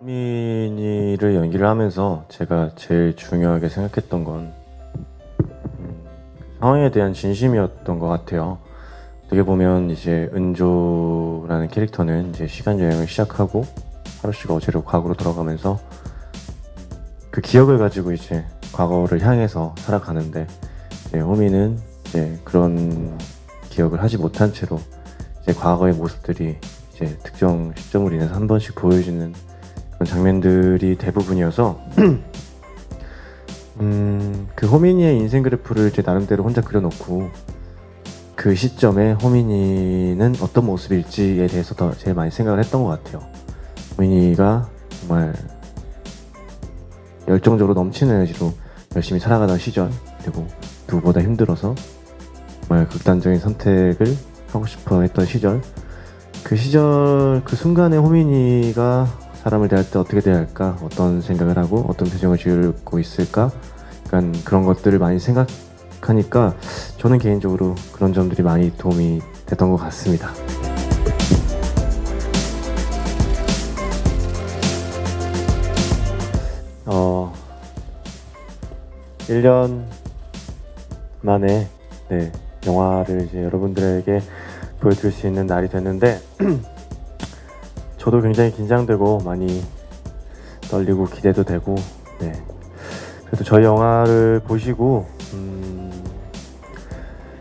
호민이를 연기를 하면서 제가 제일 중요하게 생각했던 건 음, 상황에 대한 진심이었던 것 같아요. 어떻게 보면 이제 은조라는 캐릭터는 이제 시간 여행을 시작하고 하루씩 어제로 과거로 돌아가면서 그 기억을 가지고 이제 과거를 향해서 살아가는데 이제 호미는 이제 그런 기억을 하지 못한 채로 이제 과거의 모습들이 이제 특정 시점으로 인해서 한 번씩 보여지는 그런 장면들이 대부분이어서 음, 그 호민이의 인생 그래프를 이제 나름대로 혼자 그려놓고 그 시점에 호민이는 어떤 모습일지에 대해서 더 제일 많이 생각을 했던 것 같아요. 호민이가 정말 열정적으로 넘치는 에너지로 열심히 살아가던 시절 그리고 누구보다 힘들어서 정말 극단적인 선택을 하고 싶어 했던 시절 그 시절 그 순간에 호민이가 사람을 대할 때 어떻게 대할까 어떤 생각을 하고 어떤 표정을 지을고 있을까 약간 그런 것들을 많이 생각하니까 저는 개인적으로 그런 점들이 많이 도움이 됐던 것 같습니다. 어, 1년 만에 네, 영화를 이제 여러분들에게 보여드릴 수 있는 날이 됐는데 저도 굉장히 긴장되고 많이 떨리고 기대도 되고 네. 그래도 저희 영화를 보시고 음,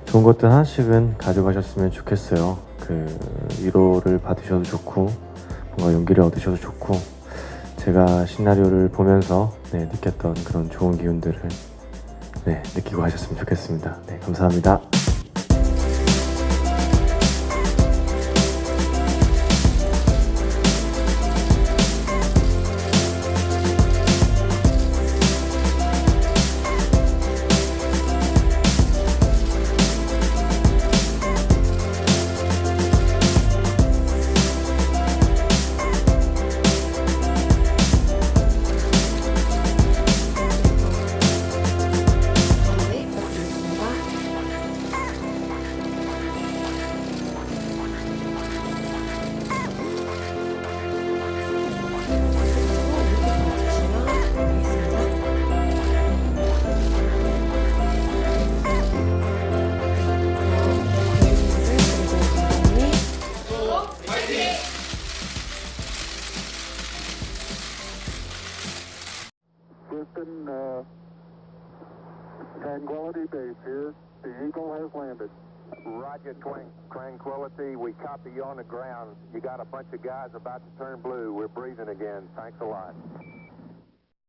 좋은 것들 하나씩은 가져가셨으면 좋겠어요. 그 위로를 받으셔도 좋고 뭔가 용기를 얻으셔도 좋고 제가 시나리오를 보면서 네, 느꼈던 그런 좋은 기운들을 네, 느끼고 하셨으면 좋겠습니다. 네, 감사합니다. Uh, Tranquility Base here. The Eagle has landed. Roger, Tranquility. We copy you on the ground. You got a bunch of guys about to turn blue. We're breathing again. Thanks a lot.